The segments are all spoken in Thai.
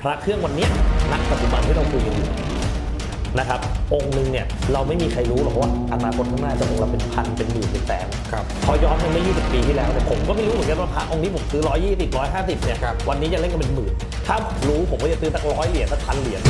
พระเครื่องวันเนี้ยณปัจจุบันที่เราคุยกันอยู่นะครับ องค์หนึ่งเนี่ยเราไม่มีใครรู้หรอกว่าอนาคตข้างหน้าจะองค์ละเป็นพันเป็นหมื่นเป็นแสนครับพอย้อนไปเมื่อ20 ปีที่แล้วเนี่ยผมก็ไม่รู้เหมือนกันว่าพระองค์นี้ผมซื้อ 120 150เนี่ยครับวันนี้จะเล่นกันเป็นหมื่นถ้ารู้ผมก็จะซื้อสักร้อยเหรียญสักพันเหรียญ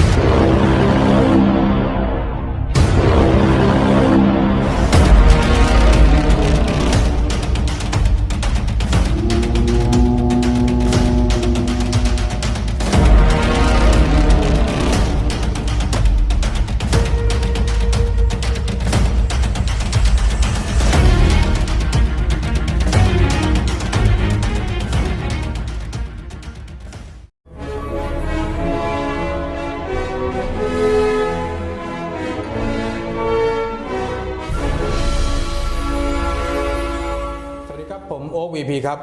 ครับผมโอ๊ควีพีครับ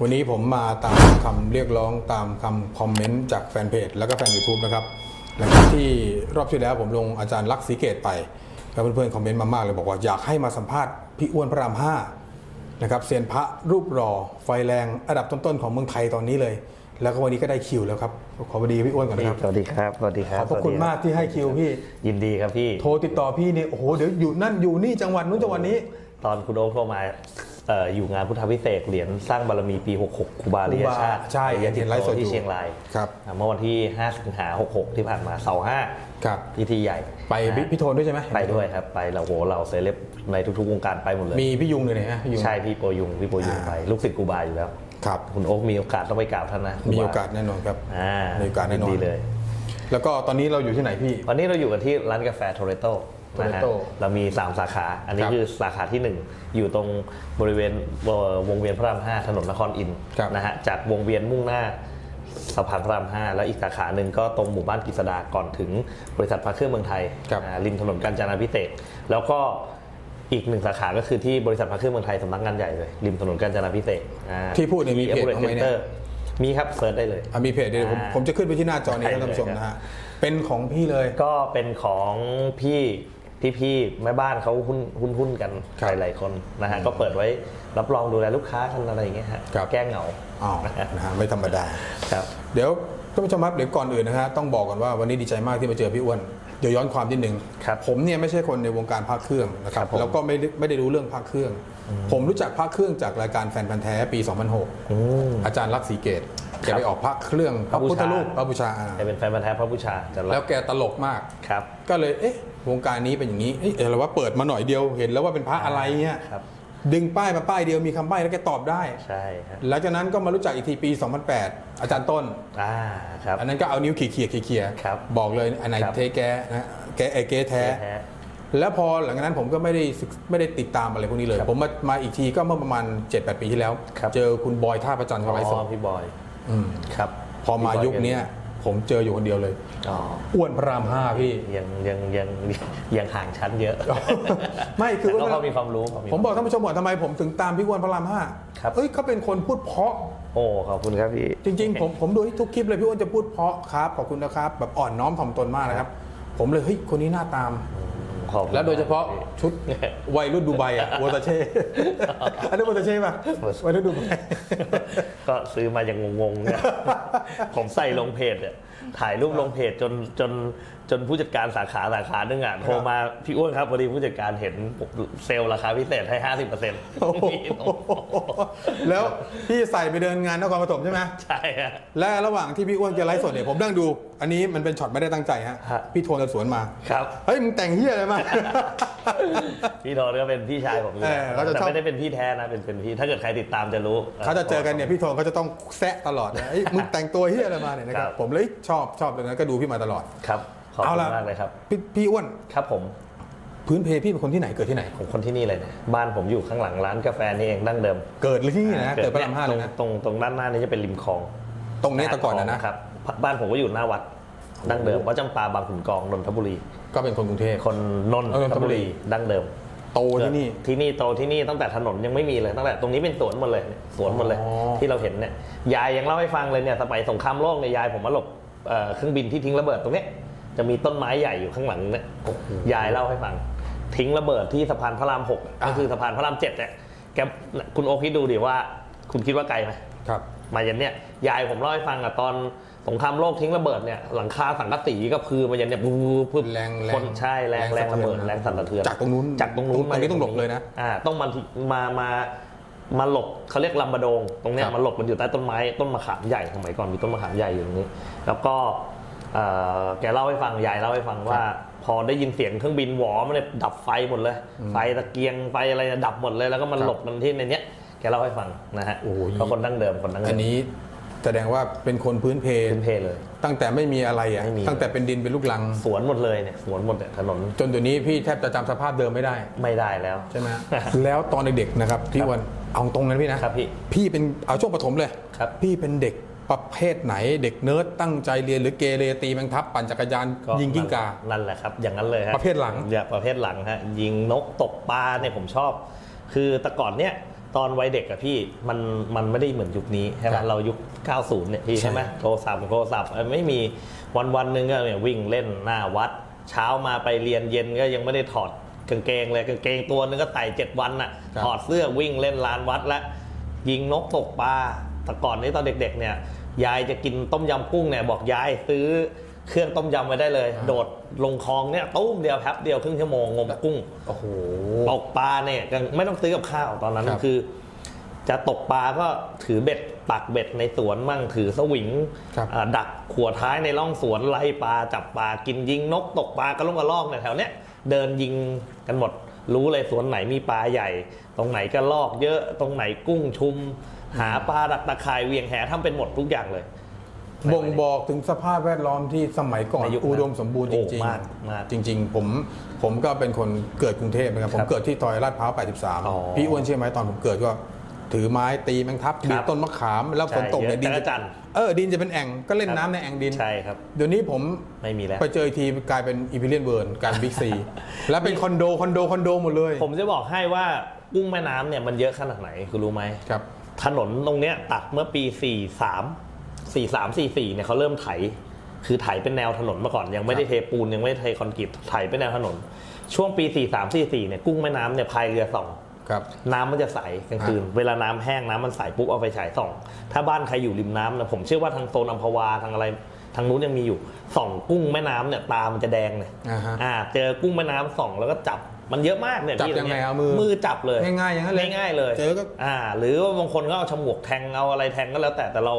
วันนี้ผมมาตามคำเรียกร้องตามคำคอมเมนต์จากแฟนเพจแล้วก็แฟน YouTube นะครับ หลังจากที่รอบที่แล้วผมลงอาจารย์ลักษณ์ศรีเกตไปแล้วเพื่อนๆคอมเมนต์มามากเลยบอกว่าอยากให้มาสัมภาษณ์พี่อ้วนพระรามห้านะครับเซียนพระรูปหล่อไฟแรงอันดับต้นๆของเมืองไทยตอนนี้เลย แล้วก็วันนี้ก็ได้คิวแล้วครับ ขอสวัสดีพี่อ้วนก่อนนะครับ สวัสดีครับ สวัสดีคขรับอบพระคุณมากที่ให้คิวพี่ ยินดีครับพี่ โทรติดต่อพี่นี่โอ้โหเดี๋ยวอยู่นั่นอยู่นี่จังหวัดนู้นจังหวัดนี้ ตอนคุณโอ๊คโทรมาเอ่ออยู่งานพุทธวิเศษกเหรียญสร้างบารมีปี 66ครูบาเรียชาติใช่เรียนเห็นไลฟ์สดอยู่ที่เชียงรายครับอ่าเมื่อวันที่ 5 สิงหา 66 ที่ผ่านมาเสาร์ห้าครับพิธีใหญ่ ไปพี่นะพี่โทนด้วยใช่ไหมไปด้วยครับ ไปเราโหเราเซเลบในทุกๆวงการไปหมดเลย มีพี่ยุงเลยนะฮะพี่ยุงใช่พี่โปรยุงพี่โปรยุงอ่าไปลูกศิษย์ครูบาอยู่แล้วครับคุณโอ๊คมีโอกาสต้องไปกราบท่านนะครูบมีโอกาสแน่นอนครับอ่ามีโอกาสแน่นอนยิดีเลย แล้วก็ตอนนี้เราอยู่ที่ไหนพี่วันนี้เราอยู่กันที่ร้านกาแฟโทเรโต นะฮะ Toretto เรามี 3 สาขา อันนี้ครับคือสาขาที่ 1 อยู่ตรงบริเวณเอ่อวงเวียนพระราม5ถนนนครอินทร์ครับนะฮะจากวงเวียนมุ่งหน้าสะพานพระราม 5 แล้วอีกสาขาหนึ่งก็ตรงหมู่บ้านกฤษดาก่อนถึงบริษัทพระเครื่องเมืองไทยครับอ่าริมถนนกาญจนาพิเศษกแล้วก็อีกหนึ่งสาขาก็คือที่บริษัทพระเครื่องเมืองไทยสำนักงานใหญ่เลยริมถนนกาญจนาพิเศษกอ่าที่พูดเนี่ยมีเพจที่บ้างไหมเนี่ย Center มีครับเซิร์ชได้เลยอะมีเพจเดี๋ยวผมอ่าผมจะขึ้นไปที่หน้าจอนี้ใช่ให้ท่านผู้ชมเลยนะฮะเป็นของพี่เลย ก็เป็นของพี่ พี่พี่ๆแม่บ้านเขาหุ้นหุ้นหุ้นกันครับ หลายๆคนนะฮะก็เปิดไว้รับรองดูแลลูกค้ากันอะไรอย่างเงี้ยฮะครับแก้เหงาอ๋อนะฮะไม่ธรรมดา ครับ เดี๋ยวท่านผู้ชมครับเดี๋ยวก่อนอื่นนะฮะต้องบอกก่อนว่าวันนี้ดีใจมากที่มาเจอพี่อ้วนเดี๋ยวย้อนความนิดนึงครับผมเนี่ยไม่ใช่คนในวงการพระเครื่องนะครับครับผม แล้วก็ไม่ได้ไม่ได้รู้เรื่องพระเครื่อง ผมรู้จักพระเครื่องจากรายการแฟนพันธ์แท้ปี 2006อาจารย์ลักษณ์ศรีเกตแกไปออกพระเครื่องพระพุทธรูปพระบูชาอ่าจะเป็นแฟนพันธ์แท้พระบูชาจะรับแล้วแกตลกมาก ครับ ก็เลยเอ๊ะวงการนี้เป็นอย่างนี้เอ๊ะอะไรว่าเปิดมาหน่อยเดียวเห็นแล้วว่าเป็นพระอะไรเงี้ยครับ ดึงป้ายมาป้ายเดียวมีคำใบ้แล้วแกตอบได้ ใช่ฮะหลังจากนั้นก็มารู้จักอีกทีปี 2008 อาจารย์ต้น อ่าครับ อันนั้นก็เอานิ้วขี่เขี่ยขี่เขี่ยครับบอกเลยอันไหนครับ เทแกนะแกไอเกแท้แท้แล้วพอหลังจากนั้นผมก็ไม่ได้ศึกไม่ได้ติดตามอะไรพวกนี้เลยครับผมมามาอีกทีก็เมื่อประมาณ 7-8 ปีที่แล้ว ครับ เจอคุณบอยท่าประจันทร์เขาไลฟ์สอ๋ดอพี่บอย อืม ครับพอมายุคเนี้ย ผมเจออยู่คนเดียวเลย อ๋ออ้วนพระรามห้าพี่ ยังยังยังยังห่างชั้นเยอะไม่คือแต่ว่าก็พอมีความรู้พอมีผมบอกท่านผู้ชมก่อนทำไมผมถึงตามพี่อ้วนพระรามห้าครับเอ้ยเขาเป็นคนพูดเพราะ โอ้ขอบคุณครับพี่ จริง ๆ ผมผมดูทุกคลิปเลยพี่อ้วนจะพูดเพราะครับขอบคุณนะครับ แบบอ่อนน้อมถ่อมตนมากนะครับ ผมเลยเฮ้ยคนนี้น่าตาม ขอบคุณแล้วโดยเฉพาะมกพี่ชุดวัยรุ่นดูไบอะวอตาเช่อันนี้วอตาเช่ป่ะวัยรุ่นดูไบก็ซื้อมาอย่างงงๆเนี่ยผมใส่ลงเพจเนี่ยถ่ายรูปลงเพจจนจน จนผู้จัดการสาขาสาขาหนึงอะโทรมาพี่อ้วนครับพอดีผู้จัดการเห็นเซลล์ราคาพิเศษให้ห้าสิบเปอร์เซ็นต์โอ้โหแล้วพี่ใส่ไปเดินงานนครปฐมใช่ไหมใช่ฮะ และระหว่างที่พี่อ้วนแกไลฟ์สดเนี่ยผมนั่งดู อันนี้มันเป็นช็อตไม่ได้ตั้งใจฮะฮะ พี่โทนจะสวนมาครับ เฮ้ยมึงแต่งเฮียอะไรมา พี่โทนก็เป็นพี่ชายผมอยู่เออเขาจะแต่ชอบ ไม่ได้เป็นพี่แท้นะเป็นเป็นพี่ถ้าเกิดใครติดตามจะรู้เขาจะเจอกันเนี่ยพี่โทนเขาจะต้องแซะตลอดนะเอ้ยมึงแต่งตัวเฮียอะไรมาเนี่ยนะครัครับบผมเลยชอบชอบเลยนะก็ดูพี่มาตลอด ครับ ขอบเอาคุณละมากเลยครับพี่พี่อ้วนครับผม พื้นเพพี่เป็นคนที่ไหนเกิดที่ไหนผมคนที่นี่เลยเนี่ยบ้านผมอยู่ข้างหลังร้านกาแฟนี่เองดั้งเดิม เกิดเลยที่นี่นะเกิดพระรามห้าเลยนะตรงตรงด้านหน้านี่จะเป็นริมคลอง ตรงนี้แต่ก่อนนะนะครับบ้านผมก็อยู่หน้าวัดดั้งเดิมวัดจำปาบางขุนกองนนทบุรี ก็เป็นคนกรุงเทพคนนนเออนนททบุบุรีรีดั้งเดิมโตที่นี่ที่นี่โตที่นี่ตั้งแต่ถนนยังไม่มีเลยตั้งแต่ตรงนี้เป็นสวนหมดเลยเนี่ยสวนหมดเลยอ๋อที่เราเห็นเนี่ยยายยังเล่าให้ฟังเลยเนี่ยสมัยสงครามโลกเนี่ยยายผมมาหลบเอ่อเครื่องบินที่ทิ้งระเบิดตรงเนี้ย จะมีต้นไม้ใหญ่อยู่ข้างหลังเนี่ยยายเล่าให้ฟัง ทิ้งระเบิดที่สะพานพระรามหกก็คือสะพานพระรามเจ็ดเนี่ยแกคุณโอคิดดูดิว่า คุณคิดว่าไกลไหมครับ มาอย่างเนี้ยยายผมเล่าให้ฟังอะตอนสงครามโลกทิ้งระเบิดเนี่ยหลังคาสังกะสีก็พือมายันเนี่ยปุ๊บปุ๊บปุ๊บแรงแรงคนใช่แรงแรแรงงสั่นระเบิดสะเทือนแรงสั่นสะเทือนจากตรงนู้นจากตรงนู้นตรงนี้ต้องหลบเลยนะอ่าต้องมามามามาหลบเขาเรียกลำบะโดง ตรงเนี้ยครับมาหลบมันอยู่ใต้ต้นไม้ต้นมะขามใหญ่สมัยก่อนมีต้นมะขามใหญ่อยู่ตรงนี้ แล้วก็เอ่อ แกเล่าให้ฟังยายเล่าให้ฟังว่า พอได้ยินเสียงเครื่องบินหวอมันเนี่ยดับไฟหมดเลย ไฟตะเกียงไฟอะไรเนี่ยดับหมดเลยแล้วก็มันครับหลบกันที่ในเนี้ยแกเล่าให้ฟังนะฮะโอ้โหเพราะคนดั้งเดิมคนดั้งเดิอันมนี้แสดงว่าเป็นคนพื้นเพพื้นเพเลย ตั้งแต่ไม่มีอะไรอะไม่มีตั้งแต่เป็นดินเป็นลูกลังสวนหมดเลยเนี่ยสวนหมดเนี่ยถนนจนตัวนี้พี่แทบจะจำสภาพเดิมไม่ได้ ไม่ได้แล้วใช่ไหมแล้วตอนเด็กๆนะครับพี่อ้วันเอาตรงนั้นพี่นะครับพี่พี่เป็นเอาช่วงปฐมเลยครับพี่เป็นเด็ก ประเภทไหนเด็กเนิร์ดตั้งใจเรียนหรือเกเรตีแมงทับปั่นจักรยานยิงกิ้งกา นั่นแหละครับ อย่างนั้นเลยฮะประเภทหลังอย่าประเภทหลังฮะยิงนกตกปลาเนี่ยผมชอบ คือแต่ก่อนเนี่ยตอนวัยเด็กอะพี่มันมันไม่ได้เหมือนยุคนี้ใช่ไหมครับเรายุค 90 เนี่ยพี่ใช่ใช่ไหมโทรศัพท์โทรศัพท์เอ้ยไม่มีวันวันๆหนึงก็เนี่ยวิ่งเล่นหน้าวัด เช้ามาไปเรียนเย็นก็ยังไม่ได้ถอดกางเกงเลยกางเกงตัวนึงก็ใส่เจ็ดวันอะครับถอดเสื้อวิ่งเล่นลานวัดแล้วยิงนกตกปลาแต่ก่อนนี้ตอนเด็กๆเนี่ยยายจะกินต้มยำกุ้งเนี่ยบอกยายซื้อเครื่องต้มยำไว้ได้เลย โดดลงคลองเนี่ยตุ้มเดียวแป๊บเดียวครึ่งชั่วโมงงมกุ้งโอ้โหตกปลาเนี่ยยังไม่ต้องซื้อกับข้าวตอนนั้นครับคือ จะตกปลาก็ถือเบ็ดปักเบ็ดในสวนมั่งถือสวิงครับอ่าดักขัวท้ายในร่องสวนไล่ปลาจับปลากินยิงนกตกปลากระลงกระลอกเนี่ยแถวเนี้ยเดินยิงกันหมดรู้เลยสวนไหนมีปลาใหญ่ ตรงไหนกระลอกเยอะตรงไหนกุ้งชุม หาปลาดักตะข่ายเหวียงแหทำเป็นหมดทุกอย่างเลย บ่งบอกถึงสภาพแวดล้อมที่สมัยก่อนในยุคนั้นอุดมสมบูรณ์จโอ้ริงมากมากๆจริง ๆ ผมผมก็เป็นคนเกิดกรุงเทพนะครับผมครับเกิดที่ซอยลาดพร้าวอ๋อ83 พี่อ้วนเชื่อไหมตอนผมเกิดก็ถือไม้ตีแมงทับครับบีบต้นมะขามแล้วใช่ฝนตกเนี่ยเยอะดินจักรจันทร์เออดินจะเป็นแอ่งก็เล่นครับน้ำในแอ่งดินใช่ครับเดี๋ยวนี้ผมไม่มีแล้วไปเจออีกทีกลายเป็นอีพิเลียนเวิร์นกลารบิ๊กซีแล้วเป็นคอนโดคอนโดคอนโดหมดเลย ผมจะบอกให้ว่ากุ้งแม่น้ำเนี่ยมันเยอะขนาดไหนคุณรู้ไหมครับ ถนนตรงเนี้ยตัดเมื่อปี 43 43 44เนี่ยเขาเริ่มไถ คือไถเป็นแนวถนนมาก่อน ยังไม่ได้เทปูนยังไม่ได้เทคอนกรีตไถเป็นแนวถนน ช่วงปี 43 44เนี่ยกุ้งแม่น้ำเนี่ยพายเรือส่อง ครับ น้ำมันจะใสกลางคืน เวลาน้ำแห้งน้ำมันใสปุ๊บเอาไฟฉายส่อง ถ้าบ้านใครอยู่ริมน้ำนะผมเชื่อว่าทางโซนอัมพวาทางอะไรทางนู้นยังมีอยู่ส่องกุ้งแม่น้ำเนี่ยตามันจะแดงเลยอ่าฮะ อ่าเจอกุ้งแม่น้ำส่องแล้วก็จับ มันเยอะมากเนี่ยจับพี่ตรยังไงนี้เอามือมือจับเลยง่ายๆอย่างนั้นเลยง่ายๆเลยเจอก็อ่า หรือว่าบางคนก็เอาฉมวกแทงเอาอะไรแทงก็แล้วแต่แต่เรา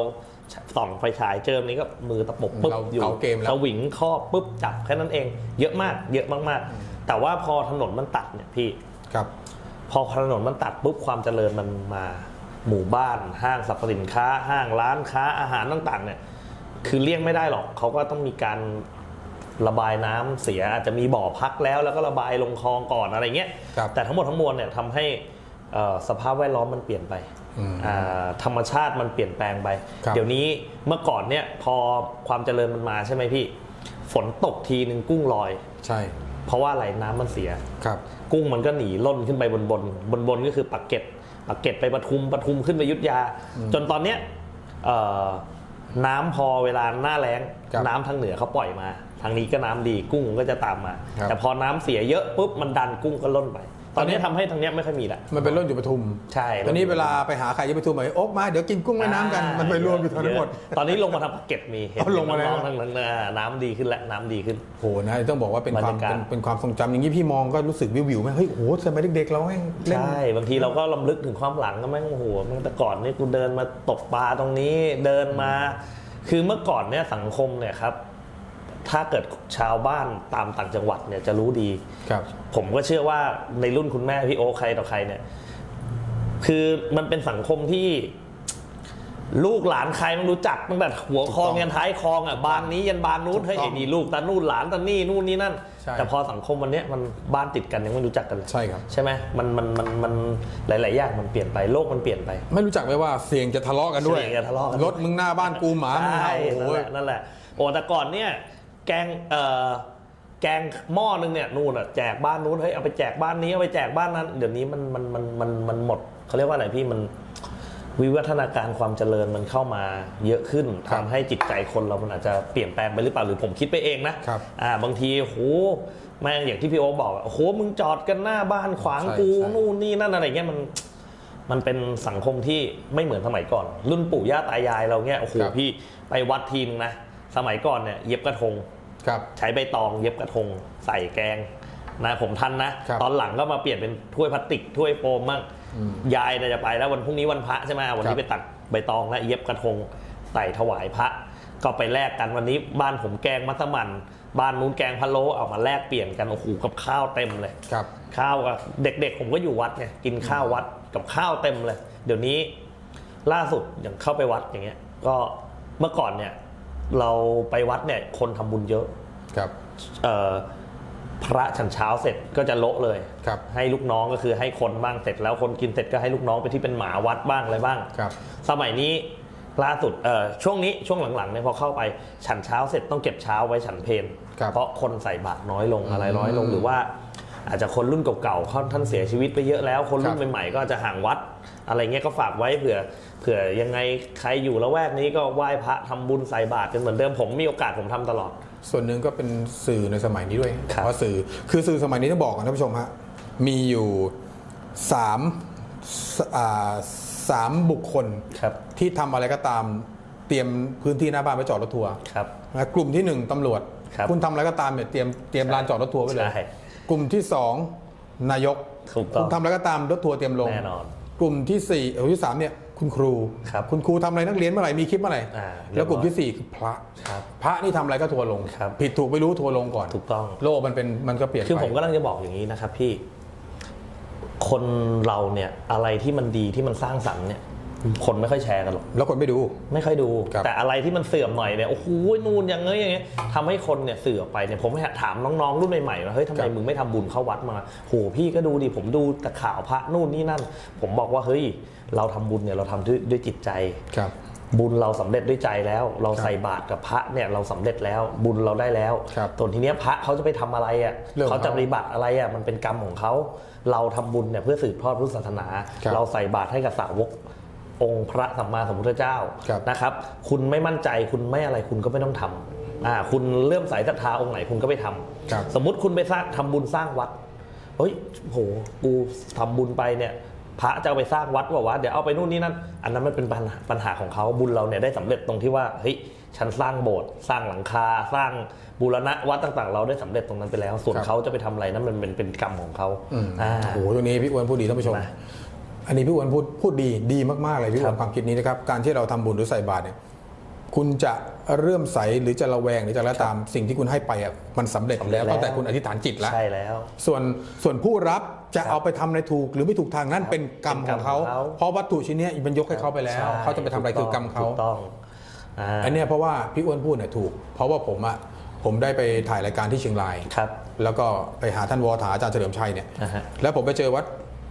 ส่องไฟฉายเจอนี้ก็มือตะปบปุ๊บเราอยู่เก๋าเกมแล้วสวิงครอบปุ๊บจับแค่นั้นเอง เยอะมาก เยอะมากๆ แต่ว่าพอถนนมันตัดเนี่ยพี่ครับ พอถนนมันตัดปุ๊บความเจริญมันมาหมู่บ้าน ห้างสรรพสินค้า ห้างร้านค้าอาหารต่างๆ เนี่ย คือเลี่ยงไม่ได้หรอกเขาก็ต้องมีการ ระบายน้ำเสียอาจจะมีบ่อพักแล้ว แล้วก็ระบายลงคลองก่อนอะไรเงี้ยครับแต่ทั้งหมดทั้งมวลเนี่ยทำให้เอ่อสภาพแวดล้อมมันเปลี่ยนไปอืมอ่าธรรมชาติมันเปลี่ยนแปลงไปครับเดี๋ยวนี้เมื่อก่อนเนี่ยพอความเจริญมันมาใช่ไหมพี่ ฝนตกทีหนึ่งกุ้งลอย ใช่ เพราะว่าอะไรน้ำมันเสียครับ กุ้งมันก็หนีล่นขึ้นไปบนบนบนบนก็คือปักเกร็ดปักเกร็ดไปปทุมปทุมขึ้นไปอยุทธยา จนตอนเนี้ยเอ่อน้ำพอเวลาหน้าแล้งครับน้ำทางเหนือเขาปล่อยมา ทางนี้ก็น้ำดีกุ้งก็จะตามมาครับแต่พอน้ำเสียเยอะปุ๊บมันดันกุ้งก็ล่นไป ตอนนี้ทำให้ทางเนี้ยไม่ค่อยมีละมันเป็นร่นอยู่ปทุมใช่ตอนนี้เวลาไปหาใครที่ปทุมไปโอ๊กมาเดี๋ยวกินกุ้งแม่น้ำกันมันไปรวมอยู่ทั้งหมดเยอะตอนนี้ลงมาทางปักเกร็ดมีเห็นเอาลงมาแล้วน้องๆทางนั้นอ่าน้ำดีขึ้นแล้วน้ำดีขึ้นโหนะต้องบอกว่าเป็นความบรรยากาศเป็นเป็นความทรงจำอย่างนี้พี่มองก็รู้สึกวิววิวๆไหมเฮ้ยโหสมัยเด็กๆเราแม่งเล่นใช่บางทีเราก็ลำลึกถึงความหลังก็แม่งโอ้โหแม่งแต่ก่อนนี่กูเดินมาตกปลาตรงนี้เดินมา คือเมื่อก่อนเนี่ยสังคมเนี่ยครับ ถ้าเกิดชาวบ้านตามต่างจังหวัดเนี่ยจะรู้ดีครับผมก็เชื่อว่าในรุ่นคุณแม่พี่โอคใครต่อใครเนี่ย คือมันเป็นสังคมที่ลูกหลานใครมันรู้จักตั้งแต่หัวคลองถูกต้องยันท้ายคลองอะบานนี้ยันบานนู้นถูกต้องเฮ้ยไอ้นี่ลูกตานู่นหลานตานี่นู่นนี่นั่นใช่แต่พอสังคมวันเนี้ยมันบ้านติดกันยังไม่รู้จักกันเลยใช่ครับใช่ไหมมันมันมันมันหลายๆอย่างมันเปลี่ยนไปโลกมันเปลี่ยนไป ไม่รู้จักไหมว่าเสียงจะทะเลาะกันด้วยเสียงจะทะเลาะกันรถมึงหน้าบ้านกูหมามึงใช่เห่าโอ้โหนั่นแหละนั่นแหละโอ้แต่ก่อนเนี่ย แกงเอ่อแกงหม้อนึงเนี่ยนู่นอะแจกบ้านนู้นเฮ้ยเอาไปแจกบ้านนี้เอาไปแจกบ้านนั้น เดี๋ยวนี้มันมันมันมันมันหมดเขาเรียกว่าอะไรพี่มันวิวัฒนาการความเจริญมันเข้ามาเยอะขึ้นครัทำบให้จิตใจคนเรามันอาจจะเปลี่ยนแปลงไปหรือเปล่าหรือผมคิดไปเองนะครับอ่าบางทีโหแม่งอย่างที่พี่โอ๊คบอกอะโหมึงจอดกันหน้าบ้านขวางใช่กูใช่ นู่นนี่นั่นอะไรเงี้ยมัน มันเป็นสังคมที่ไม่เหมือนสมัยก่อน รุ่นปู่ย่าตายายเราเนี่ยโอ้โหครับ พี่ไปวัดทีนึงนะ สมัยก่อนเนี่ยเย็บกระทงครับ ใช้ใบตองเย็บกระทง ใส่แกงนะผมทันนะครับตอนหลังก็มาเปลี่ยนเป็นถ้วยพลาสติกถ้วยโฟมมั่งอืมยายเนี่ยจะไปแล้ววันพรุ่งนี้วันพระใช่ไหมวันครันี้บไปตักใบตองแล้วเย็บกระทงใส่ถวายพระ ก็ไปแลกกันวันนี้บ้านผมแกงมัสมั่นบ้านนู้นแกงพะโล้เอามาแลกเปลี่ยนกันโอ้โหกับข้าวเต็มเลยครับข้าวกับเด็กๆ ผมก็อยู่วัดไงกินข้าววัดกับข้าวเต็มเลย เดี๋ยวนี้ล่าสุดอย่างเข้าไปวัดอย่างเงี้ย ก็เมื่อก่อนเนี่ย เราไปวัดเนี่ยคนทำบุญเยอะครับเอ่อพระฉันเช้าเสร็จก็จะโละเลยครับให้ลูกน้องก็คือให้คนบ้างเสร็จ แล้วคนกินเสร็จก็ให้ลูกน้องไปที่เป็นหมาวัดบ้างอะไรบ้างครับสมัยนี้ล่าสุดเอ่อช่วงนี้ช่วงหลังๆเนี่ยพอเข้าไปฉันเช้าเสร็จต้องเก็บเช้าไว้ฉันเพลครับเพราะคนใส่บาตรน้อยลงอะไรอืมน้อยลงหรือว่า อาจจะคนรุ่นเก่าๆเขาท่านเสียชีวิตไปเยอะแล้ว คนรุ่ครันบใหม่ๆก็อาจจะห่างวัด อะไรเงี้ยก็ฝากไว้เผื่อเผื่อยังไงใครอยู่ละแวกนี้ก็ไหว้พระทำบุญใส่บาตรกันเหมือนเดิมผมมีโอกาสผมทำตลอด ส่วนหนึ่งก็เป็นสื่อในสมัยนี้ด้วยครับเพราะสื่อคือสื่อสมัยนี้ต้องบอกกันท่านผู้ชมฮะมีอยู่สามสอ่าสามบุคคลครับที่ทำอะไรก็ตามเตรียมพื้นที่หน้าบ้านไปจอดรถทัวร์ครับนะกลุ่มที่หนึ่งตำรวจครับณทำอะไรก็ตามเนี่ยเตรียมเตรียมลานจอดรถทัวร์ไว้เลยใช่ กลุ่มที่สองนายกถูกต้อง คุณทำอะไรก็ตามรถทัวร์เตรียมลง แน่นอน กลุ่มที่สี่เออที่สามเนี่ยคุณครูครับคุณครูทำอะไรนักเรียนเมื่อไหร่มีคลิปเมื่อไหร่อ่าแล้วกลุ่มที่สี่คือพระ ครับพระนี่ทำอะไรก็ทัวร์ลง ครับผิดถูกไม่รู้ทัวร์ลงก่อนถูกต้อง โลกมันเป็นมันก็เปลี่ยนคือไปผมกำลังจะบอกอย่างนี้นะครับพี่ คนเราเนี่ยอะไรที่มันดีที่มันสร้างสรรค์เนี่ย คนไม่ค่อยแชร์กันหรอก แล้วคนไม่ดู ไม่ค่อยดู ครับแต่อะไรที่มันเสื่อมหน่อยเนี่ยโอ้โหนู่นอย่างเงี้ยอย่างเงี้ยทำให้คนเนี่ยเสื่อมไปเนี่ยผมถามน้องๆรุ่นใหม่ๆว่าเฮ้ยทำไมมึงไม่ทำบุญเข้าวัดมาโหพี่ก็ดูดิผมดูแต่ข่าวพระนู่นนี่นั่น ผมบอกว่าเฮ้ยเราทำบุญเนี่ยเราทำด้วยด้วยจิตใจ ครับ บุญเราสำเร็จด้วยใจแล้ว เราครับใส่บาตรกับพระเนี่ยเราสำเร็จแล้วบุญเราได้แล้วครับส่วนทีเนี้ยพระเขาจะไปทำอะไรอะเรื่องของเขาจะปฏิบัติอะไรอะมันเป็นกรรมของเขาเราทำบุญเนี่ยเพื่อสืบทอดพุทธศาสนา ครับเราใส่บาตรให้กับสาวก องค์พระสัมมาสัมพุทธเจ้าครับนะครับ คุณไม่มั่นใจคุณไม่อะไรคุณก็ไม่ต้องทำอ่าคุณเลื่อมใสศรัทธาองค์ไหนคุณก็ไปทำครับสมมุติคุณไปสร้างทำบุญสร้างวัดเฮ้ยโหกูทำบุญไปเนี่ยพระจะเอาไปสร้างวัดว่าวะเดี๋ยวเอาไปนู่นนี่นั่นอันนั้นมันเป็นปัญหาปัญหาของเขาบุญเราเนี่ยได้สำเร็จตรงที่ว่าเฮ้ยฉันสร้างโบสถ์สร้างหลังคา สร้างบูรณะวัดต่างๆ เราได้สำเร็จตรงนั้นไปแล้ว ส่วนครับเขาจะไปทำอะไรนั้นมันเป็นเป็นกรรมของเขาอืมอ่าโอ้โหตรงนี้พี่อ้วนพูดดีท่านผู้ชมนะ อันนี้พี่อ้วนพูดพูดดีดีมากๆเลยพี่อ้ครัวนบความคิดนี้นะครับการที่เราทำบุญหรือใส่บาตรเนี่ยคุณจะเริ่อมใสหรือจะระแวงหรือจะแล้วตามสิ่งที่คุณให้ไปอะมันสำเร็จสำเร็จแล้วแล้วตั้งแต่คุณอธิษฐานจิตแล้วใช่แล้ว ส่วนส่วนผู้รับจะครับเอาไปทำในถูกหรือไม่ถูกทางนั้นเป็นกรรมเป็นขกรอรมงเขาของเขา เพราะวัตถุชิ้นเนี้ยมันยกให้เขาไปแล้วใช่เขาจะไปทำอะไรคือกรรมเขาถูกต้องอ่าอันเนี้ยเพราะว่าพี่อ้วนพูดเนี่ยถูก เพราะว่าผมอะผมได้ไปถ่ายรายการที่เชียงรายครับ แล้วก็ไปหาท่านวอถาอาจารย์เฉลิมชัยเนี่ยอ่าฮะแล้วผมไปเจอวัด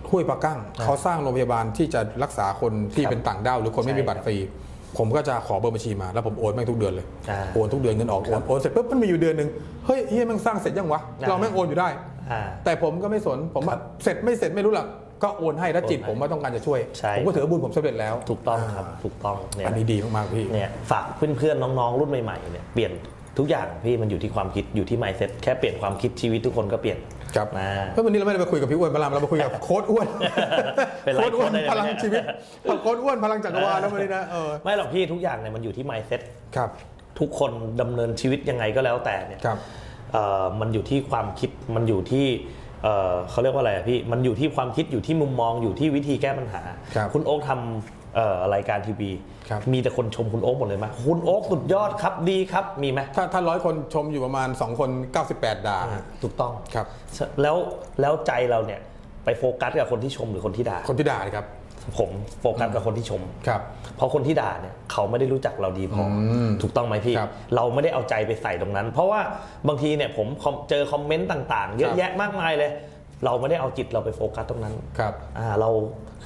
ห้วยปะกั้งอ่าเขาสร้างโรงพยาบาลที่จะรักษาคนที่ครับเป็นต่างด้าวหรือคนไม่มีใช่บัตรฟรี ผมก็จะขอเบอร์บัญชีมาแล้วผมโอนแม่งทุกเดือนเลยอ่าโอนทุกเดือนเงินออกโอนโอนเสร็จปุ๊บมันมีอยู่เดือนหนึ่งเฮ้ยเฮียแม่งสร้างเสร็จยังวะอ่าเราแม่งโอนอยู่ได้อ่าแต่ผมก็ไม่สนผมว่าเสร็จไม่เสร็จไม่รู้หรอกก็โอนให้แล้วจิตโอนให้ผมว่าต้องการจะช่วยใช่ผมก็ถือว่าบุญผมสำเร็จแล้ว ถูกต้องครับ ถูกต้องเนี่ยอันนี้ดีมากๆพี่เนี่ยฝากเพื่อนๆน้องๆรุ่นใหม่ๆเนี่ยเปลี่ยน ทุกอย่างพี่มันอยู่ที่ความคิดอยู่ที่ mindset แค่เปลี่ยนความคิดชีวิตทุกคนก็เปลี่ยนครับนะเฮ้ยวันนี้เราไม่ได้มาคุยกับพี่อ้วนพลังเรามาคุยกับโค้ดอ้วนเป็นไรโค้ดอ้วนโค้ดได้ไหมพลังชีวิตโค้ดอ้วนพลังจักรวาลแล้ววันนี้นะเออไม่หรอกพี่ทุกอย่างเนี่ยมันอยู่ที่ mindset ครับ ทุกคนดำเนินชีวิตยังไงก็แล้วแต่เนี่ยครับ เอ่อมันอยู่ที่ความคิดมันอยู่ที่เอ่อเขาเรียกว่าอะไรอะพี่มันอยู่ที่ความคิดอยู่ที่มุมมองอยู่ที่วิธีแก้ปัญหาครับ ณโอ๊คทำเอ่อ รายการทีวีครับมีแต่คนชมคุณโอ๊คหมดเลยไหมคุณโอ๊คสุดยอดครับดีครับมีไหมถ้าถ้าร้อยคนชมอยู่ประมาณ 2 คน 98 ด่าถูกต้องครับ แล้วแล้วใจเราเนี่ยไปโฟกัสกับคนที่ชมหรือคนที่ด่าคนที่ด่าเลยครับผมโฟกัสกับคนที่ชมครับเพราะคนที่ด่าเนี่ยเขาไม่ได้รู้จักเราดีพออมถูกต้องไหมพี่ครับเราไม่ได้เอาใจไปใส่ตรงนั้น เพราะว่าบางทีเนี่ยผมคอมเจอคอมเมนต์ต่างๆ เยคอะรับแยะมากมายเลย เราไม่ได้เอาจิตเราไปโฟกัสตรงนั้นครับอ่าเรา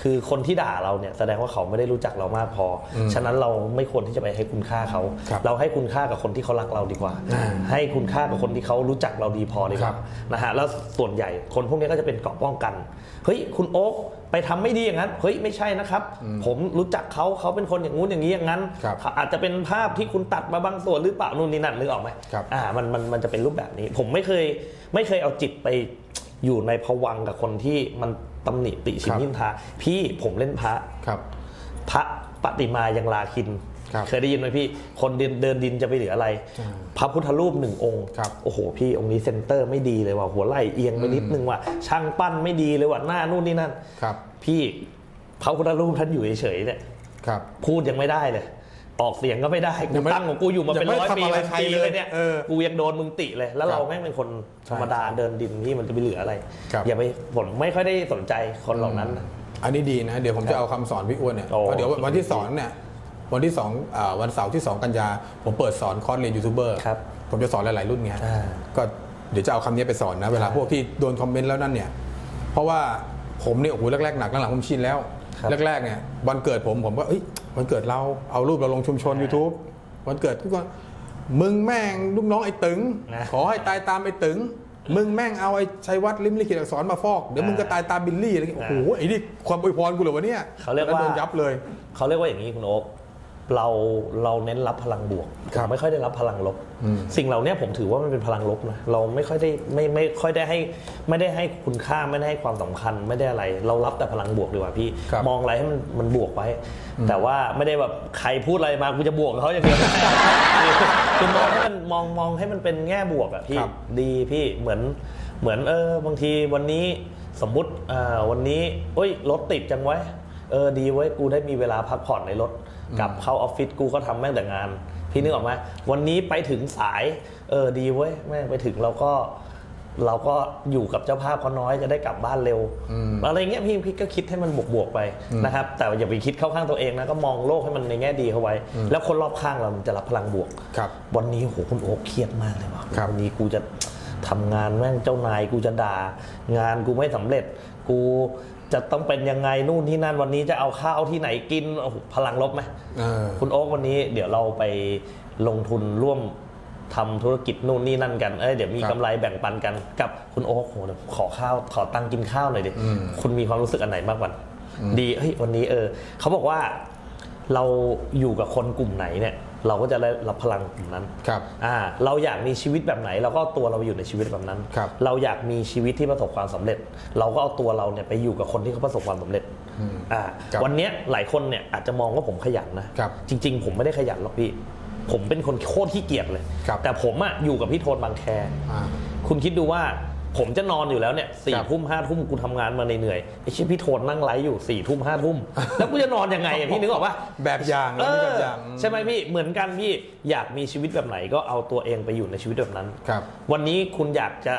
คือคนที่ด่าเราเนี่ยแสดงว่าเขาไม่ได้รู้จักเรามากพออมฉะนั้นเราไม่ควรที่จะไปให้คุณค่าเขาครับเราให้คุณค่ากับคนที่เขารักเราดีกว่าอ่า ให้คุณค่ากับคนที่เขารู้จักเราดีพอดีกครัว่าบนะฮะแล้วส่วนใหญ่คนพวกนี้ก็จะเป็นเกราะป้องกันเฮ้ยคุณโอ๊คไปทำไม่ดีอย่างนั้นเฮ้ยไม่ใช่นะครับ ผมรู้จักเขาเขาเป็นคนอย่างงู้นอย่างนี้อย่างนั้นครับอาจจะเป็นภาพที่คุณตัดมาบางส่วนหรือเปล่านู่นนี่นั่นนึกออกไหมครับอ่ามันมันมันจะเป็นรูปแบบนี้ ผมไม่เคยไม่เคยเอาจิตไป อยู่ในภวังค์กับคนที่มันตำหนิติชิคนรับนินทา พี่ผมเล่นพระครับ พระปฏิมายังลาคินครับเคยได้ยินไหมพี่ คนเดินเดินดินจะไปเหลืออะไรใช่พระพุทธรูปหนึ่งองค์ครับโอ้โหพี่องค์นี้เซนเตอร์ไม่ดีเลยว่ะหัวไหล่เอียงไปนิดนึงว่ะช่างปั้นไม่ดีเลยว่ะหน้านู่นนี่นั่นครับ พี่พระพุทธรูปท่านอยู่เฉยๆเนี่ยครับพูดยังไม่ได้เลย ออกเสียงก็ไม่ได้ยักูงไม่ตั้งของกูอยู่มาเป็นยังไม่ร้อยปีทำอะไรพันใครปีเลยเลยเนี่ยเออกูยังโดนมึงติเลย แล้วครับเราแม่งเป็นคนธรรมดาเดินดินที่มันจะไปเหลืออะไรครับอย่าไปผมไม่ค่อยได้สนใจคนเหล่านั้นนะอันนี้ดีนะ เดี๋ยวผมจะเอาคำสอนพี่อ้วนเนี่ยโอ้เพราะเดี๋ยววันที่สอนเนี่ยวันที่สองอ่าวันเสาร์ที่ 2 กันยา ผมเปิดสอนคอร์สเรียนยูทูบเบอร์ครับผมจะสอนหลาย ๆ รุ่นไงอ่าก็เดี๋ยวจะเอาคำนี้ไปสอนนะ เวลาใช่พวกที่โดนคอมเมนต์แล้วนั่นเนี่ย เพราะว่าผมเนี่ยโอ้โหแรก ๆ หนักหลังๆผมชินแล้วครับแรก ๆ เนี่ยวันเกิดผมผมก็เอ้ย วันเกิดเราเอารูปเราลงชุมชน YouTube วันเกิดทุกคนมึงแม่งลูกน้องไอ้ตึงนะขอให้ตายตามไอ้ตึง มึงแม่งเอาไอ้ชัยวัฒน์ลิมลิขิตอักษรมาฟอกเดี๋ยวมึงก็ตายตามบิลลี่อะไรเงี้ยโอ้โหไอ้นี่ความอวยพรกูเหรอวะเนี่ยเขาเรียกว่าแล้โดนยับเลย เขาเรียกว่าอย่างนี้คุณโอ๊ค เราเราเน้นรับพลังบวกครับผมไม่ค่อยได้รับพลังลบอืมสิ่งเหล่านี้ผมถือว่ามันเป็นพลังลบนะเราไม่ค่อยได้ไม่ไม่ค่อยได้ให้ไม่ได้ให้คุณค่าไม่ได้ให้ความสำคัญไม่ได้อะไร เรารับแต่พลังบวกดีกว่าพี่ครับมองอะไรให้มันมันบวกไว้ แต่ว่าไม่ได้แบบใครพูดอะไรมากูจะบวกกับเขาอย่างเดียวคือมองให้มันมองมองให้มันเป็นแง่บวกอะพี่ครับดีพี่เหมือนเหมือนเออบางทีวันนี้สมมุติอ่าวันนี้เอ้ยรถติดจังไว้เออดีไว้ยกูได้มีเวลาพักผ่อนในรถกลับเข้าออฟฟิศกูก็ทำแม่งแต่งาน พี่นึกออกไหมวันนี้ไปถึงสายเออดีเว้ยแม่งไปถึงเราก็ เราก็อยู่กับเจ้าภาพเขาน้อยจะได้กลับบ้านเร็วอืมอะไรเงี้ยพี่พี่ก็คิดให้มันบวกๆไปนะครับ แต่อย่าไปคิดเข้าข้างตัวเองนะก็มองโลกให้มันในแง่ดีเข้าไว้ แล้วคนรอบข้างเรามันจะรับพลังบวกครับวันนี้โหคุณโอ๊คเครียดมากเลยว่ะครับ วันนี้กูจะทำงานแม่งเจ้านายกูจะด่างานกูไม่สำเร็จ กูจะต้องเป็นยังไงนู่นที่นั่นวันนี้จะเอาข้าวที่ไหนกินโอ้โหพลังลบไหมเออคุณโอ๊ควันนี้เดี๋ยวเราไปลงทุนร่วมทำธุรกิจนู่นนี่นั่นกัน เอ้ยเดี๋ยวมีครับกำไรแบ่งปันกันกับคุณโอ๊คโหเดี๋ยวขอข้าวขอตังค์กินข้าวหน่อยดิอืมคุณมีความรู้สึกอันไหนมากกว่าดีเฮ้ยวันนี้เออเขาบอกว่าเราอยู่กับคนกลุ่มไหนเนี่ย เราก็จะได้รับพลังกลุ่มนั้นครับอ่าเราอยากมีชีวิตแบบไหน เราก็เอาตัวเราไปอยู่ในชีวิตแบบนั้น ครับเราอยากมีชีวิตที่ประสบความสำเร็จ เราก็เอาตัวเราเนี่ยไปอยู่กับคนที่เขาประสบความสำเร็จอ่าครับวันเนี้ยหลายคนเนี่ยอาจจะมองว่าผมขยันนะครับจริง ๆ ผมไม่ได้ขยันหรอกพี่ ผมเป็นคนโคตรขี้เกียจเลย ครับแต่ผมอะอยู่กับพี่โทนบางแค อ่า คุณคิดดูว่า ผมจะนอนอยู่แล้วเนี่ยสี่ครับทุ่มห้าทุ่มกูทำงานมาเหนื่อยๆไอ้เชี่ยพี่โทนนั่งไลฟ์อยู่สี่ทุ่มห้าทุ่มแล้วกูจะนอนยังไงอะพี่นึกออกปะแบบอย่างเอแล้วมีอแบบอย่างใช่ไหมพี่เหมือนกันพี่อยากมีชีวิตแบบไหนก็เอาตัวเองไปอยู่ในชีวิตแบบนั้นครับ วันนี้คุณอยากจะ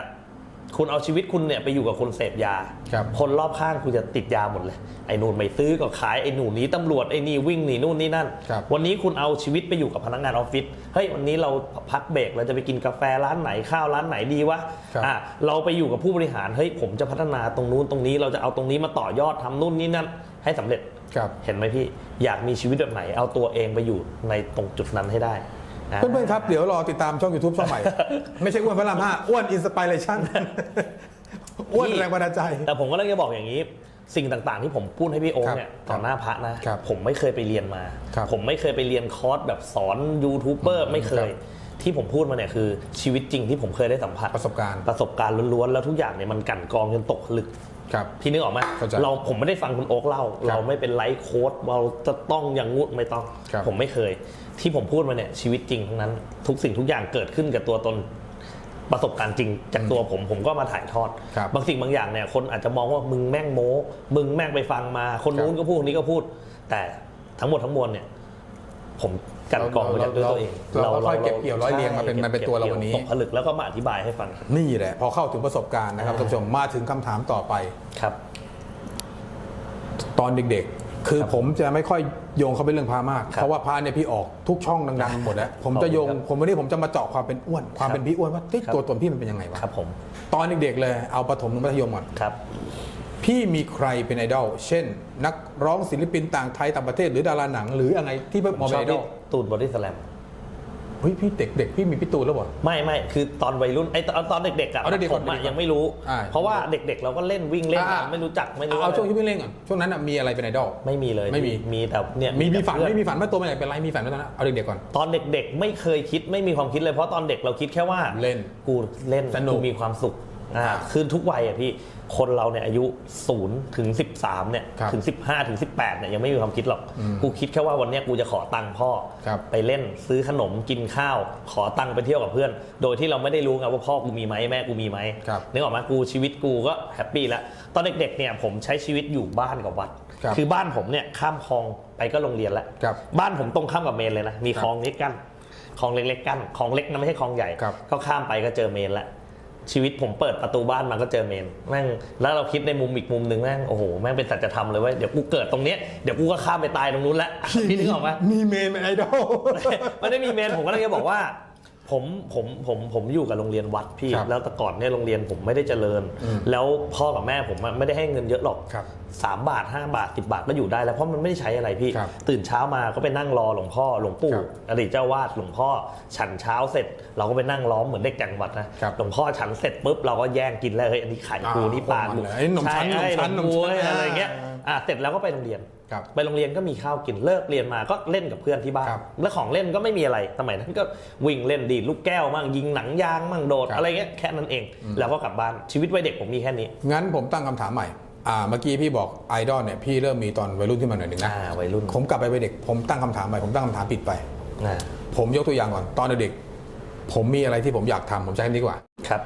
คุณเอาชีวิตคุณเนี่ยไปอยู่กับคนเสพยาครับ คนรอบข้างคุณจะติดยาหมดเลย ไอ้นู่นไม่ซื้อก็ขายไอ้หนูหนีตำรวจไอ้นี่วิ่งหนีนู่นนี่นั่น ครับ วันนี้คุณเอาชีวิตไปอยู่กับพนักงานออฟฟิศ เฮ้ยวันนี้เราพักเบรกเราจะไปกินกาแฟร้านไหนข้าวร้านไหนดีวะครับ อะเราไปอยู่กับผู้บริหารเฮ้ยผมจะพัฒนาตรงนู้นตรงนี้เราจะเอาตรงนี้มาต่อยอดทำนู่นนี่นั่น ให้สำเร็จ ครับ เห็นไหมพี่ อยากมีชีวิตแบบไหน เอาตัวเองไปอยู่ในตรงจุดนั้นให้ได้ะ เพื่อนๆครับ เดี๋ยวรอติดตามช่อง YouTube ช่องใหม่ ไม่ใช่อ้วนพระรามห้าอ้วนอินสปิเรชันอ้วนแรงบันดาลใจ แต่ผมก็เลยจะบอกอย่างนี้ สิ่งต่างๆ ที่ผมพูดให้พี่โอ๊คครับเนี่ยต่อหน้าพระนะครับผมไม่เคยไปเรียนมาครับผมไม่เคยไปเรียนคอร์สแบบสอนยูทูบเบอร์ไม่เคยครับที่ผมพูดมาเนี่ยคือชีวิตจริงที่ผมเคยได้สัมผัสประสบการณ์ประสบการณ์ล้วนๆแล้วทุกอย่างเนี่ยมันกลั่นกรองจนตกผลึก ครับพี่นึกออกไหมเข้าใจเราผมไม่ได้ฟังคุณโอ๊คเล่าครับเราไม่เป็นไลฟ์โค้ดเราจะต้องอย่างงู้นไม่ต้อง ครับ ผมไม่เคย ที่ผมพูดมาเนี่ยชีวิตจริงทั้งนั้น ทุกสิ่งทุกอย่างเกิดขึ้นกับตัวตนประสบการณ์จริง จากตัวผมผมก็มาถ่ายทอด ครับบางสิ่งบางอย่างเนี่ยคนอาจจะมองว่ามึงแม่งโม้ มึงแม่งไปฟังมา คนนู้นก็พูดคนนี้ก็พูด แต่ทั้งหมดทั้งมวลเนี่ย ผมกลันกรองมาจากด้วยตัวเองเราเราค่อยเก็บเกี่ยวร้อยเรียงมาเป็นใช่มันเป็นตัวเราวันนี้ตกผลึกแล้วก็มาอธิบายให้ฟังนี่แหละ พอเข้าถึงประสบการณ์นะครับอ่าท่านผู้ชมมาถึงคำถามต่อไปครับ ตอนเด็กๆ คือผมจะไม่ค่อยโยงเข้าไปเรื่องพามากครับเพราะว่าพาเนี่ยพี่ออกทุกช่องดังๆหมดแล้ว ผมจะโยงขอบคุณครับผมวันนี้ผมจะมาเจาะความเป็นอ้วน ความเป็นพี่อ้วนว่าเฮ้ยครับตัวตนพี่มันเป็นยังไงวะครับผมตอนเด็กๆเลยเอาประถมถึงมัธยมก่อนครับ พี่มีใครเป็นไอดอลเช่น นักร้องศิลปินต่างไทยต่างประเทศหรือดาราหนัง หรืออะไรที่มองชเป็นอบไอดพี่อลตูนบอดี้สแลมเฮ้ยพี่เด็กๆพี่มีพี่ตูนแล้วเหรอ ไม่ไม่คือตอนวัยรุ่นไอ้ตอนตอนเด็กๆอะเอาเด็กๆผมก่อนอะเด็กๆก่อนยังไม่รู้ อ่าเพราะว่าเด็กๆ เราก็เล่นวิ่งเล่นอ่า ไม่รู้จักไม่รู้เอาอะไรช่วงที่พี่เล่นก่อนช่วงนั้นน่ะมีอะไรเป็นไอดอล ไม่มีเลยไม่มี มีแต่เนี่ยมีมีฝันแต่เพื่อ ไม่มีฝันว่าตัวเป็นอะไรเป็นไรมีฝันไหมตอนนั้นเอาเด็กๆก่อน ตอนเด็กๆ ไม่เคยคิดไม่มีความคิดเลยเพราะตอนเด็กเราคิดแค่ว่าเล่นกูเล่นสนุกกูมีความสุขอ่าคือทุกวัยอะพี่ คนเราเนี่ยอายุ0ถึง13เนี่ยครับถึง 15ถึง18เนี่ยยังไม่มีความคิดหรอก กูคิดแค่ว่าวันเนี้ยกูจะขอตังค์พ่อครับไปเล่นซื้อขนมกินข้าว ขอตังค์ไปเที่ยวกับเพื่อน โดยที่เราไม่ได้รู้ไงว่าพ่อกูมีไหมแม่กูมีไหมครับนึกออกไหมกูชีวิตกูก็แฮปปี้แล้ว ตอนเด็กๆเนี่ยผมใช้ชีวิตอยู่บ้านกับวัดครับอบ้านผมเนี่ยข้ามคลองไปก็โรงเรียนแล้วครับบ้านผมตรงข้ามกับเมนเลยนะมีครับคลองเล็กกั้นคลองเล็กๆกั้นคลองเล็กนะไม่ใช่คลองใหญ่ครับก็ข้ามไปก็เจอเมนละ ชีวิตผมเปิดประตูบ้านมาก็เจอเมนแม่งแล้วเราคิดในมุมอีกมุมหนึ่งแม่งโอ้โหแม่งเป็นสัจธรรมเลยเว่าเดี๋ยวกูเกิดตรงเนี้ยเดี๋ยวกูก็ข้ามไปตายตรงนู้นละพี่นึกออกไหมมีเมนเป็นไอดอลไม่ได้มีเมนผมก็เลยจะบอกว่า ผมผมผมผมอยู่กับโรงเรียนวัดพี่ ครับแล้วแต่ก่อนเนี่ยโรงเรียนผมไม่ได้เจริญอืมแล้วพ่อกับแม่ผมอะไม่ได้ให้เงินเยอะหรอกครับสามบาทห้าบาทสิบาทก็อยู่ได้แล้วเพราะมันไม่ได้ใช้อะไรพี่ ครับตื่นเช้ามาก็ไปนั่งรอหลวงพ่อหลวงปู่ครับอดีตเจ้าวาดหลวงพ่อฉันเช้าเสร็จ เราก็ไปนั่งล้อมเหมือนเด็กจังหวัดนะครับหลวงพ่อฉันเสร็จปุ๊บเราก็แย่งกินแล้วเฮ้ยอันนี้ไข่กูอ่านี่ปลาพวกมันเลยไอ้หนมชั้นใช่หนมชั้นไอ้หนมกูหนมชั้นอะไรอย่างเงี้ยอ่าอะเสร็จแล้วก็ไปโรงเรียนครับ ไปโรงเรียนก็มีข้าวกินเลิกเรียนมาก็เล่นกับเพื่อนที่บ้านครับแล้วของเล่นก็ไม่มีอะไรสมัยนั้นก็วิ่งเล่นดีดลูกแก้วมั่งยิงหนังยางมั่งโดดครับอะไรเงี้ยแค่นั้นเอง แล้วก็กลับบ้านชีวิตวัยเด็กผมมีแค่นี้ งั้นผมตั้งคำถามใหม่อ่าเมื่อกี้พี่บอกไอดอลเนี่ยพี่เริ่มมีตอนวัยรุ่นขึ้นมาหน่อยหนึ่งนะอ่าวัยรุ่นผมกลับไปวัยเด็กผมตั้งคำถามใหม่ผมตั้งคำถามผิดไปอ่าผมยกตัวอย่างก่อนตอนเด็กๆผมมีอะไรที่ผมอยากทำผมใช้คำนี้ดีกว่าครับ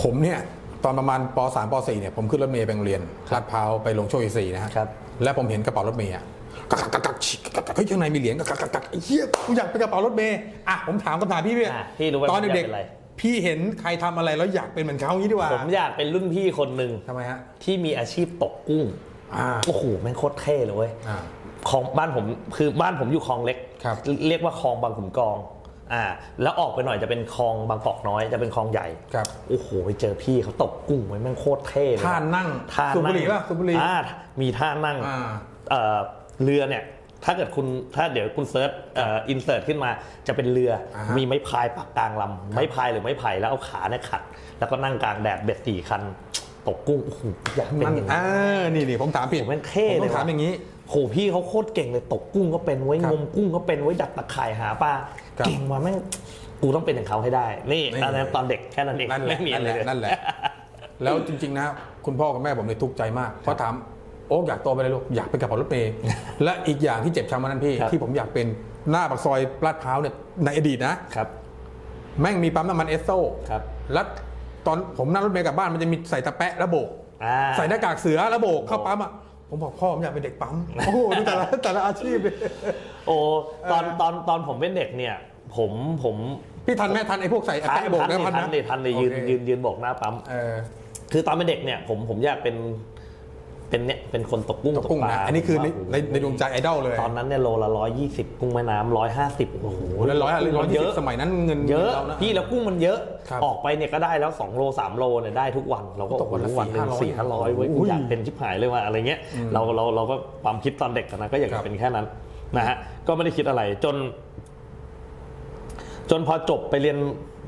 ผมเนี่ยตอนประมาณป .3 ป .4 เนี่ยผมขึ้นรถเมล์ไปโรงเรียนลาดพร้าวไปลงโชคชัยสี่นะฮะครับ แล้วผมเห็นกระเป๋ารถเมล์อะกักกักกักกักกักกักเฮ้ยข้างในมีเหรียญกักกักกักเหี้ยกูอยากเป็นกระเป๋ารถเมล์อะผมถามคำถามพี่พี่อะพี่รู้ไหมตอนผมอยากเด็กเป็อะไร ๆพี่เห็นใครทำอะไรแล้วอยากเป็นเหมือนเขาอย่างนี้ดีกว่าผมอยากเป็นรุ่นพี่คนหนึ่งทำไมฮะที่มีอาชีพตกกุ้ง อ่า โอ้โหแม่งโคตรเท่เลยเว้ยอ่าคลองบ้านผมคือบ้านผมอยู่คลองเล็ก ครับเรียกว่าคลองบางขุนกอง อ่าแล้วออกไปหน่อยจะเป็นคลองบางกอกน้อยจะเป็นคลองใหญ่ครับโอ้โหไปเจอพี่เขาตกกุ้งไว้แม่งโคตรเท่เลยท่านั่งท่าสูบบุนั่หรี่ป่ะสูบบุหรี่อ่ามีท่านั่งอ่าเอ่อเรือเนี่ยถ้าเกิดคุณถ้าเดี๋ยวคุณเซิร์ชเอินเสิร์ตขึ้นมาจะเป็นเรืออ่าฮะมีไม้พายปักกลางลำไม้พายหรือไม้ไผ่แล้วเอาขาเนี่ยขัด แล้วก็นั่งกลางแดดเบ็ดสี่คันตกกุ้งโอ้โหอยากเป็นมันอย่างนี้อ่านี่นี่ผมถามผิดโอ้โหแม่งเท่ผมเลต้อยงถามว่ะอย่างนี้โหพี่เขาโคตรเก่งเลยตกกุ้งก็เป็นไว้ครับงมกุ้งก็เป็นไว้ดักตะข่ายหาปลาครับ เก่งว่ะแม่งกูต้องเป็นอย่างเขาให้ได้ นี่นี่ตอนนั้นตอนเด็กแค่นั้นเองนั่นแหละไม่มีนั่อะนไรแหละเลยนั่นแหละ แล้วจริง ๆ นะ คุณพ่อกับแม่ผมเลยทุกข์ใจมากเพราะถามโอ๊กอยากโตไปเลยลูกอยากเป็นกระเป๋ารถเมย์และอีกอย่างที่เจ็บช้ำมานั้นพี่ครับที่ผมอยากเป็นหน้าปากซอยลาดพร้าวเนี่ยในอดีตนะ ครับ แม่งมีปั๊มน้ำมันเอสโซครับแล้วตอนผมนั่งรถเมย์กลับบ้านมันจะมีใส่ตะแปะแล้วโบก อ่า ใส่หน้ากากเสือแล้วโบกเข้าปั๊มอะ ผมบอกพ่อผมอยากเป็นเด็กปั๊ม โอ้โหดูแต่ละแต่ละอาชีพเลยโอ้ตอนตอนตอนผมเป็นเด็กเนี่ย ผมผมพี่ทันไหมทันไอ้พวกใส่ทันแปะโบกทันนะดิทันทันดิทันดิยืนโอเคยืนยืนโบกหน้าปั๊มเออคือตอนเป็นเด็กเนี่ยผมผมอยากเป็น เป็นเนี่ยเป็นคนตกกุ้งตกกุ้งปลานะอันนี้คือในผมว่าในในดวงใจไอดอลเลยตอนนั้นเนี่ยโลละร้อยยี่สิบกุ้งแม่น้ำร้อยห้าสิบโอ้โหโอ้แล้วร้อยร้อยเยยี่สิอะบสมัยนั้นเงินเยอะรานะ พี่แล้วกุ้งมันเยอะ ครับออกไปเนี่ยก็ได้แล้ว 2 โล 3 โลเนี่ยได้ทุกวัน เราก็ตกวันละโอ้โหวันหนึ่ง400สี่ห้าร้อยเว้ยโอ้กูยอยากเป็นชิบหายเลยว่าอะไรเงี้ยเราเราเราก็ความคิดตอนเด็กอะนะก็อยากครัจะบ เป็นแค่นั้นนะฮะก็ไม่ได้คิดอะไรจน จนพอจบไปเรียน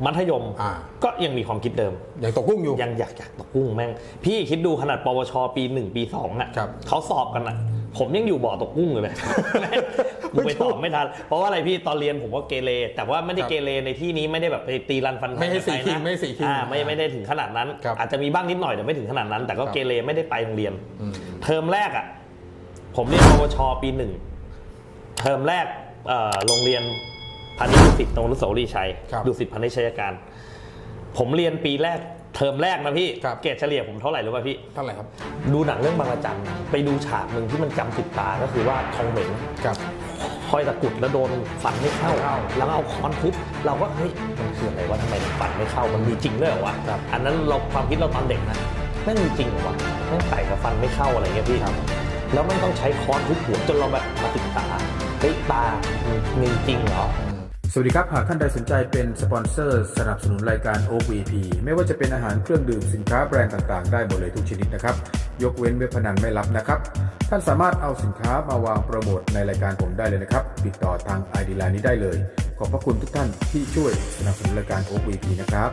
มัธยม อ่า ก็ยังมีความคิดเดิม อย่างตกกุ้งอยู่ ยังอยากอยากตกกุ้งแม่ง พี่คิดดูขนาดปวชปีหนึ่งปีสองอะครับเขาสอบกันอะ ผมยังอยู่บ่อตกกุ้งอยู่เลย กูไปตอบไม่ทัน เพราะว่าอะไรพี่ตอนเรียนผมก็เกเรแต่ว่าไม่ได้ครับเกเรในที่นี้ไม่ได้แบบไปตีรันฟันแทงไม่ใช่สี่กับคิงนะไม่ใช่สี่คิงอ่าไม่ไม่ได้ถึงขนาดนั้น ครับอาจจะมีบ้างนิดหน่อยแต่ไม่ถึงขนาดนั้น แต่ก็ครับ เกเรไม่ได้ไปโรงเรียน อืม เทอมแรกอะ ผมเรียนปวชปีหนึ่ง เทอมแรกเอ่อโรงเรียน พาณิชย์ดุสิตตรงอนุสาวรีย์ชัยครับดุสิตพาณิชยการ ผมเรียนปีแรกเทอมแรกนะพี่ครับ เกรดเฉลี่ยผมเท่าไหร่รู้ป่ะพี่ เท่าไหร่ครับดูหนังเรื่องบางระจันไปดูฉากหนึ่งที่มันจำติดตาก็คือว่าทองเหม็งครับ คอยตะกรุดแล้วโดนฟันไม่เข้าไม่เข้าแล้วเอาค้อนทุบเราก็เฮ้ยมันคืออะไรวะทำไมมันฟันไม่เข้ามันมีจริงด้วยเหรอวะครับ อันนั้นเราความคิดเราตอนเด็กนะแม่งมีจริงเหรอวะแม่งไต่กับฟันไม่เข้าอะไรเงี้ยพี่แล้วมันต้องใช้ค้อนทุบหัวจนเราแบบมาศึกษาเฮ้ยตามีจริงเหรอ สวัสดีครับ หากท่านใดสนใจเป็นสปอนเซอร์ สนับสนุนรายการ OVP ไม่ว่าจะเป็นอาหารเครื่องดื่มสินค้าแบรนด์ต่างๆ ได้หมดเลยทุกชนิดนะครับ ยกเว้นเว็บพนันไม่รับนะครับ ท่านสามารถเอาสินค้ามาวางโปรโมทในรายการผมได้เลยนะครับ ติดต่อทาง ID ไลน์นี้ได้เลย ขอบพระคุณทุกท่านที่ช่วยสนับสนุนรายการ OVP นะครับ